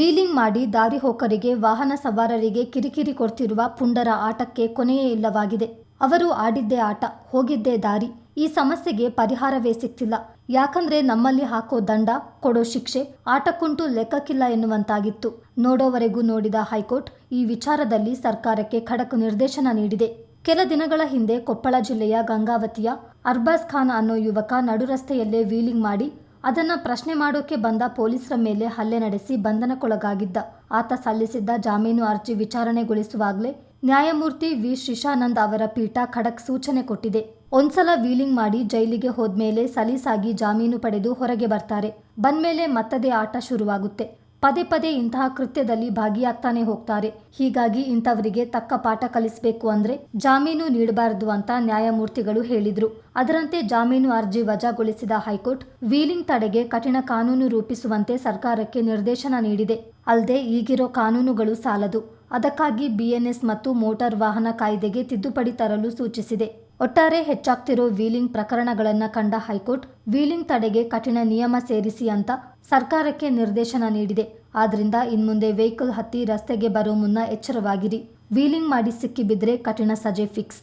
Wheeling ಮಾಡಿ ದಾರಿ ಹೋಕರಿಗೆ, ವಾಹನ ಸವಾರರಿಗೆ ಕಿರಿಕಿರಿ ಕೊಡ್ತಿರುವ ಪುಂಡರ ಆಟಕ್ಕೆ ಕೊನೆಯೇ ಇಲ್ಲವಾಗಿದೆ. ಅವರು ಆಡಿದ್ದೇ ಆಟ, ಹೋಗಿದ್ದೇ ದಾರಿ. ಈ ಸಮಸ್ಯೆಗೆ ಪರಿಹಾರವೇ ಸಿಕ್ತಿಲ್ಲ. ಯಾಕಂದ್ರೆ ನಮ್ಮಲ್ಲಿ ಹಾಕೋ ದಂಡ, ಕೊಡೋ ಶಿಕ್ಷೆ, ಆಟಕ್ಕುಂಟು ಲೆಕ್ಕಕ್ಕಿಲ್ಲ ಎನ್ನುವಂತಾಗಿತ್ತು. ನೋಡೋವರೆಗೂ ನೋಡಿದ ಹೈಕೋರ್ಟ್ ಈ ವಿಚಾರದಲ್ಲಿ ಸರ್ಕಾರಕ್ಕೆ ಖಡಕ್ ನಿರ್ದೇಶನ ನೀಡಿದೆ. ಕೆಲ ದಿನಗಳ ಹಿಂದೆ ಕೊಪ್ಪಳ ಜಿಲ್ಲೆಯ ಗಂಗಾವತಿಯ ಅರ್ಬಾಸ್ ಖಾನ್ ಅನ್ನೋ ಯುವಕ ನಡುರಸ್ತೆಯಲ್ಲೇ ವೀಲಿಂಗ್ ಮಾಡಿ ಅದನ್ನ ಪ್ರಶ್ನೆ ಮಾಡೋಕೆ ಬಂದ ಪೊಲೀಸರ ಮೇಲೆ ಹಲ್ಲೆ ನಡೆಸಿ ಬಂಧನಕ್ಕೊಳಗಾಗಿದ್ದ. ಆತ ಸಲ್ಲಿಸಿದ್ದ ಜಾಮೀನು ಅರ್ಜಿ ವಿಚಾರಣೆಗೊಳಿಸುವಾಗಲೇ ನ್ಯಾಯಮೂರ್ತಿ ವಿ. ಶಿಶಾನಂದ್ ಅವರ ಪೀಠ ಖಡಕ್ ಸೂಚನೆ ಕೊಟ್ಟಿದೆ. ಒಂದ್ಸಲ ವೀಲಿಂಗ್ ಮಾಡಿ ಜೈಲಿಗೆ ಹೋದ್ಮೇಲೆ ಸಲೀಸಾಗಿ ಜಾಮೀನು ಪಡೆದು ಹೊರಗೆ ಬರ್ತಾರೆ. ಬಂದ್ಮೇಲೆ ಮತ್ತದೇ ಆಟ ಶುರುವಾಗುತ್ತೆ. ಪದೇ ಪದೇ ಇಂತಹ ಕೃತ್ಯದಲ್ಲಿ ಭಾಗಿಯಾಗ್ತಾನೆ ಹೋಗ್ತಾರೆ. ಹೀಗಾಗಿ ಇಂಥವರಿಗೆ ತಕ್ಕ ಪಾಠ ಕಲಿಸಬೇಕು ಅಂದ್ರೆ ಜಾಮೀನು ನೀಡಬಾರದು ಅಂತ ನ್ಯಾಯಮೂರ್ತಿಗಳು ಹೇಳಿದ್ರು. ಅದರಂತೆ ಜಾಮೀನು ಅರ್ಜಿ ವಜಾಗೊಳಿಸಿದ ಹೈಕೋರ್ಟ್ ವೀಲಿಂಗ್ ತಡೆಗೆ ಕಠಿಣ ಕಾನೂನು ರೂಪಿಸುವಂತೆ ಸರ್ಕಾರಕ್ಕೆ ನಿರ್ದೇಶನ ನೀಡಿದೆ. ಅಲ್ಲದೆ ಈಗಿರೋ ಕಾನೂನುಗಳು ಸಾಲದು. ಅದಕ್ಕಾಗಿ ಬಿಎನ್ಎಸ್ ಮತ್ತು ಮೋಟಾರ್ ವಾಹನ ಕಾಯ್ದೆಗೆ ತಿದ್ದುಪಡಿ ತರಲು ಸೂಚಿಸಿದೆ. ಒಟ್ಟಾರೆ ಹೆಚ್ಚಾಗ್ತಿರೋ ವೀಲಿಂಗ್ ಪ್ರಕರಣಗಳನ್ನು ಕಂಡ ಹೈಕೋರ್ಟ್, ವೀಲಿಂಗ್ ತಡೆಗೆ ಕಠಿಣ ನಿಯಮ ಸೇರಿಸಿ ಅಂತ ಸರ್ಕಾರಕ್ಕೆ ನಿರ್ದೇಶನ ನೀಡಿದೆ. ಆದ್ರಿಂದ ಇನ್ಮುಂದೆ ವೆಹಿಕಲ್ ಹತ್ತಿ ರಸ್ತೆಗೆ ಬರೋ ಮುನ್ನ ಎಚ್ಚರವಾಗಿರಿ. ವೀಲಿಂಗ್ ಮಾಡಿ ಸಿಕ್ಕಿಬಿದ್ರೆ ಕಠಿಣ ಸಜೆ ಫಿಕ್ಸ್.